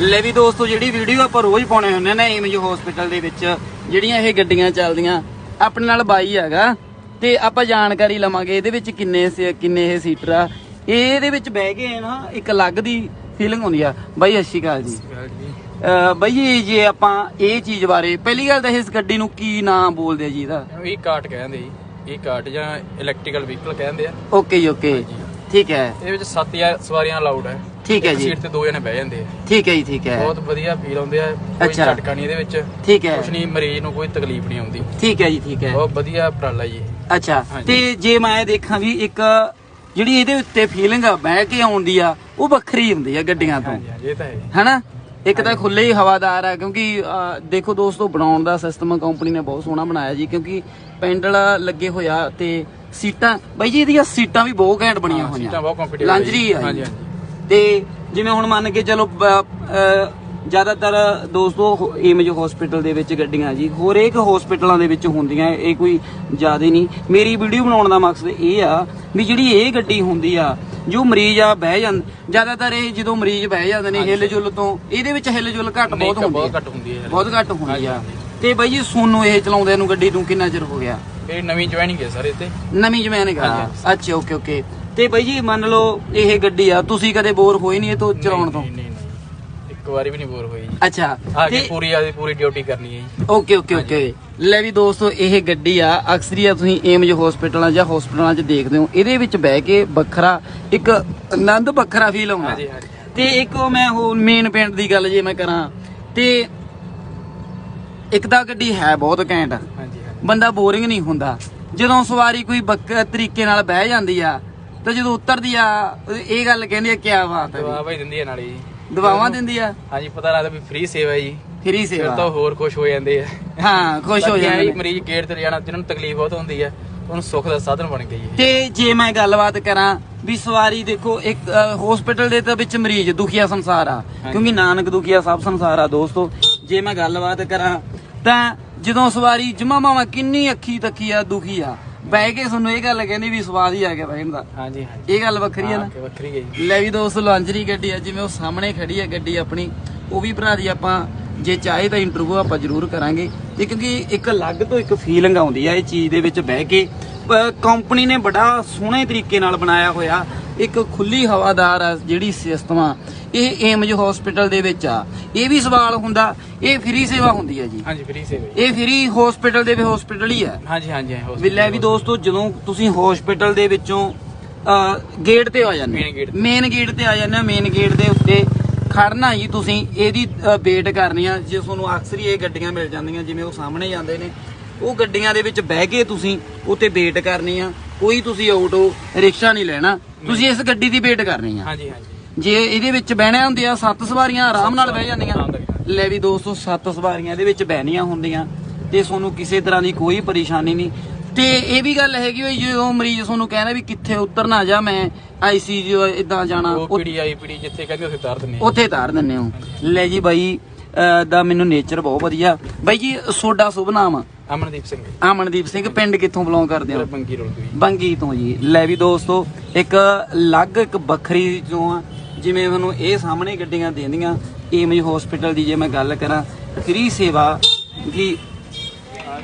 ਲੈ ਵੀ ਦੋਸਤੋ ਜਿਹੜੀ ਵੀਡੀਓ ਆਪਾਂ ਰੋਜ਼ ਪਾਉਣੇ ਹੁੰਦੇ ਨੇ ਇਮੇਜ ਹਸਪੀਟਲ ਦੇ ਵਿੱਚ ਜਿਹੜੀਆਂ ਇਹ ਗੱਡੀਆਂ ਚੱਲਦੀਆਂ ਆਪਣੇ ਨਾਲ ਬਾਈ ਹੈਗਾ ਤੇ ਆਪਾਂ ਜਾਣਕਾਰੀ ਲਵਾਂਗੇ ਇਹਦੇ ਵਿੱਚ ਕਿੰਨੇ ਕਿੰਨੇ ਇਹ ਸੀਟਰ ਆ। ਇਹ ਇਹਦੇ ਵਿੱਚ ਬਹਿ ਕੇ ਨਾ ਇੱਕ ਅਲੱਗ ਦੀ ਫੀਲਿੰਗ ਹੁੰਦੀ ਆ। ਬਾਈ ਸ਼੍ਰੀ ਅਕਾਲ ਜੀ। ਬਾਈ ਜੇ ਆਪਾਂ ਇਹ ਚੀਜ਼ ਬਾਰੇ ਪਹਿਲੀ ਗੱਲ ਤਾਂ ਇਸ ਗੱਡੀ ਨੂੰ ਕੀ ਨਾਮ ਬੋਲਦੇ ਆ ਜੀ ਇਹਦਾ? ਇਹ ਕਾਟ ਕਹਿੰਦੇ ਜੀ। ਇਹ ਕਾਟ ਜਾਂ ਇਲੈਕਟ੍ਰੀਕਲ ਵਹੀਕਲ ਕਹਿੰਦੇ ਆ। ਓਕੇ ਜੀ ਓਕੇ ਠੀਕ ਹੈ। ਇਹਦੇ ਵਿੱਚ 7 ਜਾਂ ਸਵਾਰੀਆਂ ਅਲਾਉਡ ਹੈ। ਠੀਕ ਹੈ ਜੀ। ਸੀਟ ਤੇ ਦੋ ਜਣੇ ਬਹਿ ਜਾਂਦੇ ਆ। ਠੀਕ ਹੈ ਜੀ ਠੀਕ ਹੈ। ਬਹੁਤ ਵਧੀਆ ਫੀਲ ਆਉਂਦੇ ਆ ਕੋਈ ਅੱਛਾ। ਝਟਕਾ ਨਹੀਂ ਇਹਦੇ ਵਿੱਚ। ਠੀਕ ਹੈ। ਕੁਛ ਨਹੀਂ ਮਰੀਜ਼ ਨੂੰ ਕੋਈ ਤਕਲੀਫ ਨਹੀਂ ਆਉਂਦੀ। ਠੀਕ ਹੈ ਜੀ ਠੀਕ ਹੈ। ਬਹੁਤ ਵਧੀਆ ਉਪਰਾਲਾ ਜੀ। ਅੱਛਾ ਹਾਂਜੀ। ਤੇ ਜੇ ਮੈਂ ਦੇਖਾਂ ਵੀ ਇੱਕ ਜਿਹੜੀ ਇਹਦੇ ਉੱਤੇ ਫੀਲਿੰਗ ਆ ਬਹਿ ਕੇ ਆਉਂਦੀ ਆ ਉਹ ਵੱਖਰੀ ਹੁੰਦੀ ਆ ਗੱਡੀਆਂ ਤੋਂ। ਹਾਂਜੀ ਹਾਂਜੀ ਇਹ ਤਾਂ ਹੈ ਹਨਾ? ਇੱਕ ਤਾਂ ਖੁੱਲੇ ਹੀ ਹਵਾਦਾਰ ਆ ਕਿਉਂਕਿ ਅਹ, ਦੇਖੋ ਦੋਸਤੋ ਬਣਾਉਣ ਦਾ ਸਿਸਟਮ ਕੰਪਨੀ ਨੇ ਬਹੁਤ ਸੋਹਣਾ ਬਣਾਇਆ ਜੀ ਕਿਉਂਕਿ ਪੈਂਡਲ ਲੱਗੇ ਹੋਇਆ ਤੇ ਸੀਟਾਂ ਬਾਈ ਜੀ ਇਹਦੀਆਂ ਸੀਟਾਂ ਵੀ ਬਹੁਤ ਘੈਂਟ ਬਣੀਆਂ ਹਾਂ, ਹੋਈਆਂ। ਸੀਟਾਂ ਬਹੁਤ comfortable ਲਾਂਜਰੀ ਆ ਹਾਂਜੀ, ਜੀ। ਹਾਂਜੀ। ਤੇ ਜਿਵੇਂ ਹੁਣ ਮੰਨ ਕੇ ਚਲੋ ਜ਼ਿਆਦਾਤਰ ਦੋਸਤੋ ਇਮੇਜ ਹਸਪੀਟਲ ਦੇ ਵਿੱਚ ਗੱਡੀਆਂ ਜੀ ਹੋਰ ਇੱਕ ਹਸਪੀਟਲਾਂ ਦੇ ਵਿੱਚ ਹੁੰਦੀਆਂ ਇਹ ਕੋਈ ਜ਼ਿਆਦਾ ਨਹੀਂ। ਮੇਰੀ ਵੀਡੀਓ ਬਣਾਉਣ ਦਾ ਮਕਸਦ ਇਹ ਆ ਵੀ ਜਿਹੜੀ ਇਹ ਗੱਡੀ ਹੁੰਦੀ ਆ ਜੋ ਮਰੀਜ਼ ਆ ਬਹਿ ਜਾਂ ਜ਼ਿਆਦਾਤਰ ਇਹ ਜਦੋਂ ਮਰੀਜ਼ ਬਹਿ ਜਾਂਦੇ ਨੇ ਹਿੱਲ ਜੁਲ ਤੋਂ ਇਹਦੇ ਵਿੱਚ ਹਿੱਲ ਜੁਲ ਘੱਟ ਬਹੁਤ ਹੁੰਦੀ ਬਹੁਤ ਆ। ਘੱਟ ਹੁੰਦੀ ਹੈ। ਬਹੁਤ ਘੱਟ ਹੁੰਦੀ ਆ। ਤੇ ਬਾਈ ਜੀ ਸੋਨੂੰ ਇਹ ਚਲਾਉਂਦੇ ਨੂੰ ਗੱਡੀ ਨੂੰ ਕਿੰਨਾ ਚਿਰ ਹੋ ਗਿਆ? ਇਹ ਨਵੀਂ ਜੁਆਇਨਿੰਗ ਹੈ ਸਰ ਇੱਥੇ। ਨਵੀਂ ਹੈਗਾ। ਹਾਂਜੀ, ਅੱਛਾ ਓਕੇ ਓਕੇ। ਤੇ ਬਾਈ ਜੀ ਮੰਨ ਲਓ ਇਹ ਗੱਡੀ ਆ ਤੁਸੀਂ ਕਦੇ ਬੋਰ ਹੋਏ ਨਹੀਂ ਇਹ ਤੋਂ ਚਲਾਉਣ ਤੋਂ? ਨਹੀਂ ਨਹੀਂ। ਨਹੀਂ ਇੱਕ ਵਾਰੀ ਵੀ ਨਹੀਂ ਬੋਰ ਹੋਈ ਜੀ। ਅੱਛਾ ਆ ਕੇ ਤੇ ਪੂਰੀ ਆਦੀ ਪੂਰੀ ਡਿਊਟੀ ਕਰਨੀ ਹੈ ਜੀ। Okay okay okay. ਲੈ ਵੀ ਦੋਸਤੋ ਇਹ ਗੱਡੀ ਆ ਅਕਸਰ ਹੀ ਆ ਤੁਸੀਂ ਏਮਜ ਹਸਪੀਟਲਾਂ ਜਾਂ ਹਸਪੀਟਲਾਂ 'ਚ ਦੇਖਦੇ ਹੋ। ਇਹਦੇ ਵਿੱਚ ਬਹਿ ਕੇ ਵੱਖਰਾ ਇੱਕ ਆਨੰਦ ਵੱਖਰਾ ਫੀਲ ਆਉਂਦਾ। ਹਾਂਜੀ ਹਾਂਜੀ ਤੇ ਇੱਕ ਉਹ ਮੈਂ ਹੋਰ ਮੇਨ ਪਿੰਡ ਦੀ ਗੱਲ ਜੇ ਮੈਂ ਕਰਾਂ ਤੇ ਇੱਕ ਤਾਂ ਗੱਡੀ ਹੈ ਬਹੁਤ ਘੈਂਟ। ਹਾਂਜੀ ਹਾਂਜੀ। ਬੰਦਾ ਬੋਰਿੰਗ ਨਹੀਂ ਹੁੰਦਾ। ਜਦੋਂ ਸਵਾਰੀ ਕੋਈ ਬੱਕ ਤਰੀਕੇ ਨਾਲ ਬਹਿ ਜਾਂਦੀ ਆ ਤੇ ਜਦੋਂ ਉਤਰਦੀ ਆ ਇਹ ਗੱਲ ਕਹਿੰਦੀ ਆ ਕਿਆ ਬਾਤ ਹੈ ਦਵਾ ਭਾਈ ਦਿੰਦੀ ਹੈ ਨਾਲੇ ਜੀ ਦਵਾਵਾਂ ਦਿੰਦੀ ਆ? ਹਾਂਜੀ ਪਤਾ ਲੱਗਦਾ ਵੀ ਫ੍ਰੀ ਸੇਵਾ ਹੈ ਜੀ ਫਰੀ ਫਿਰ ਤਾਂ ਹੋਰ ਖੁਸ਼ ਹੋ ਜਾਂਦੇ ਆ। ਹਾਂ ਖੁਸ਼ ਹੋ ਬਾਕੀ ਐਂ ਜਾਂਦੇ ਜੀ, ਨੇ। ਮਰੀਜ਼ ਗੇਟ ਤੇ ਜਾਣਾ ਜਿਹਨਾਂ ਨੂੰ ਤਕਲੀਫ ਬਹੁਤ ਹੁੰਦੀ ਹੈ ਉਹਨੂੰ ਸੁੱਖ ਦਾ ਸਾਧਨ ਬਣ ਗਈ ਹੈ ਤੇ ਜੇ ਮੈਂ ਗੱਲਬਾਤ ਕਰਾਂ ਵੀ ਸਵਾਰੀ ਦੇਖੋ ਇੱਕ ਹਸਪੀਟਲ ਦੇ ਤਾਂ ਵਿੱਚ ਮਰੀਜ਼ ਦੁਖੀਆ ਸੰਸਾਰ ਆ। ਕਿਉਂਕਿ ਨਾਨਕ ਦੁਖੀਆ ਸਭ ਸੰਸਾਰ ਆ ਦੋਸਤੋ। ਜੇ ਮੈਂ ਗੱਲਬਾਤ ਕਰਾਂ ਤਾਂ ਜਦੋਂ ਸਵਾਰੀ ਜਮਾ ਮਾਵਾ ਕਿੰਨੀ ਅੱਖੀ ਤੱਕੀ ਆ ਦੁਖੀ ਆ ਬਹਿ ਕੇ ਤੁਹਾਨੂੰ ਇਹ ਗੱਲ ਕਹਿੰਦੀ ਵੀ ਸਵਾਦ ਹੀ ਆ ਗਿਆ ਬਹਿਣ ਦਾ ਹਾਂਜੀ ਹਾਂਜੀ। ਇਹ ਗੱਲ ਵੱਖਰੀ ਆ ਨਾ। ਹਾਂ, ਕਿ ਵੱਖਰੀ ਹੈ ਜੀ। ਲੈ ਵੀ ਦੋਸਤੋ ਲਾਂਜਰੀ ਗੱਡੀ ਆ ਜਿਵੇਂ ਉਹ ਸਾਹਮਣੇ ਖੜੀ ਆ ਗੱਡੀ ਆਪਣੀ ਉਹ ਵੀ ਭਰਾ ਦੀ ਆਪਾਂ ਜੇ ਚਾਹੇ ਤਾਂ ਇੰਟਰਵਿਊ ਆਪਾਂ ਜ਼ਰੂਰ ਕਰਾਂਗੇ। ਤੇ ਕਿਉਂਕਿ ਇੱਕ ਅਲੱਗ ਤੋਂ ਇੱਕ ਫੀਲਿੰਗ ਆਉਂਦੀ ਆ ਇਹ ਚੀਜ਼ ਦੇ ਵਿੱਚ ਬਹਿ ਕੇ। ਕੰਪਨੀ ਨੇ ਬੜਾ ਸੋਹਣੇ ਤਰੀਕੇ ਨਾਲ ਬਣਾਇਆ ਹੋਇਆ। ਇੱਕ ਖੁੱਲੀ ਹਵਾਦਾਰ ਆ ਜਿਹੜੀ ਸਿਸਟਮ ਆ ਇਹ ਏਮਜ ਹਸਪੀਟਲ ਦੇ ਵਿੱਚ ਆ। ਇਹ ਵੀ ਸਵਾਲ ਹੁੰਦਾ ਇਹ ਫ੍ਰੀ ਸੇਵਾ ਹੁੰਦੀ ਹੈ ਜੀ। ਹਾਂਜੀ ਫ੍ਰੀ ਸੇਵਾ ਜੀ। ਇਹ ਫ੍ਰੀ ਹਸਪੀਟਲ ਦੇ ਵੀ ਹਸਪੀਟਲ ਹੀ ਆ। ਹਾਂਜੀ ਹਾਂਜੀ ਹਾਂਜੀ, ਵੀ ਲੈ ਵੀ ਦੋਸਤੋ ਜਦੋਂ ਤੁਸੀਂ ਹਸਪੀਟਲ ਦੇ ਵਿੱਚੋਂ ਗੇਟ ਤੇ ਆ ਜਾਂਦੇ gate ਤੇ। ਮੇਨ ਗੇਟ ਤੇ ਆ ਜਾਂਦੇ ਮੇਨ ਗੇਟ ਦੇ ਉੱਤੇ ਖੜਨਾ ਜੀ ਤੁਸੀਂ ਇਹਦੀ ਵੇਟ ਕਰਨੀ ਆ। ਜੇ ਤੁਹਾਨੂੰ ਅਕਸਰ ਹੀ ਇਹ ਗੱਡੀਆਂ ਮਿਲ ਜਾਂਦੀਆਂ ਜਿਵੇਂ ਉਹ ਸਾਹਮਣੇ ਜਾਂਦੇ ਨੇ ਉਹ ਗੱਡੀਆਂ ਦੇ ਵਿੱਚ ਬਹਿ ਕੇ ਤੁਸੀਂ ਉੱਤੇ ਵੇਟ ਕਰਨੀ ਆ। ਕੋਈ ਤੁਸੀਂ ਆਟੋ ਰਿਕਸ਼ਾ ਨਹੀਂ ਲੈਣਾ। ਤੁਸੀਂ ਇਸ ਗੱਡੀ ਦੀ ਵੇਟ ਕਰਨੀ ਆ। ਹਾਂਜੀ ਹਾਂਜੀ। ਜੇ ਇਹਦੇ ਵਿੱਚ ਬਹਿਣਾ ਹੁੰਦੇ ਆ ਸੱਤ ਸਵਾਰੀਆਂ ਆਰਾਮ ਨਾਲ ਬਹਿ ਜਾਂਦੀਆਂ। ਲੈ ਵੀ ਦੋਸਤੋ ਸੱਤ ਸਵਾਰੀਆਂ ਇਹਦੇ ਵਿੱਚ ਬਹਿਣੀਆਂ ਹੁੰਦੀਆਂ। ਤੇ ਤੁਹਾਨੂੰ ਕਿਸੇ ਤਰ੍ਹਾਂ ਦੀ ਕੋਈ ਪਰੇਸ਼ਾਨੀ ਨਹੀਂ। ਤੇ ਇਹ ਵੀ ਗੱਲ ਹੈਗੀ ਵੀ ਜਦੋਂ ਮਰੀਜ਼ ਤੁਹਾਨੂੰ ਕਹਿੰਦਾ ਵੀ ਕਿੱਥੇ ਉਤਰਨਾ ਜਾ ਮੈਂ ਆਈਸੀਯੂ ਇਦਾਂ ਜਾਣਾ ਉਹ ਪੀੜੀ ਆਈ ਪੀੜੀ ਜਿੱਥੇ ਕਹਿੰਦੇ ਉੱਥੇ ਤਾਰ ਆ। ਉੱਥੇ ਤਾਰ ਦਿੰਨੇ ਹੋ ਲੈ ਜੀ ਬਾਈ ਦਾ ਮੈਨੂੰ ਨੇਚਰ ਬਹੁਤ ਵਧੀਆ। ਬਾਈ ਜੀ ਸੋਡਾ ਸ਼ੁਭ ਨਾਮ? ਅਮਨਦੀਪ ਸਿੰਘ। ਅਮਨਦੀਪ ਸਿੰਘ ਪਿੰਡ ਕਿੱਥੋਂ ਬਿਲੋਂਗ ਕਰਦੇ ਹੋ? ਬੰਗੀ ਰੋਲ ਤੋਂ ਜੀ। ਬੰਗੀ ਤੋਂ ਜੀ। ਲੈ ਵੀ ਦੋਸਤੋ ਇੱਕ ਅਲੱਗ ਇੱਕ ਵੱਖਰੀ ਜੋ ਆ। ਜਿਵੇਂ ਮੈਨੂੰ ਇਹ ਸਾਹਮਣੇ ਗੱਡੀਆਂ ਦੇਂਦੀਆਂ ਏਮਜ ਹਸਪੀਟਲ ਦੀ ਜੇ ਮੈਂ ਗੱਲ ਕਰਾਂ ਫ੍ਰੀ ਸੇਵਾ ਕਿ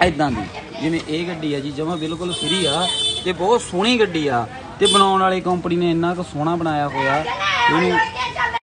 ਐਦਾਂ ਦੀ। ਜਿਵੇਂ ਇਹ ਗੱਡੀ ਆ ਜੀ ਜਮਾ ਬਿਲਕੁਲ ਫ੍ਰੀ ਆ ਤੇ ਬਹੁਤ ਸੋਹਣੀ ਗੱਡੀ ਆ। ਤੇ ਬਣਾਉਣ ਵਾਲੀ ਕੰਪਨੀ ਨੇ ਇੰਨਾ ਕੁ ਸੋਹਣਾ ਬਣਾਇਆ ਹੋਇਆ। ਇਹਨੂੰ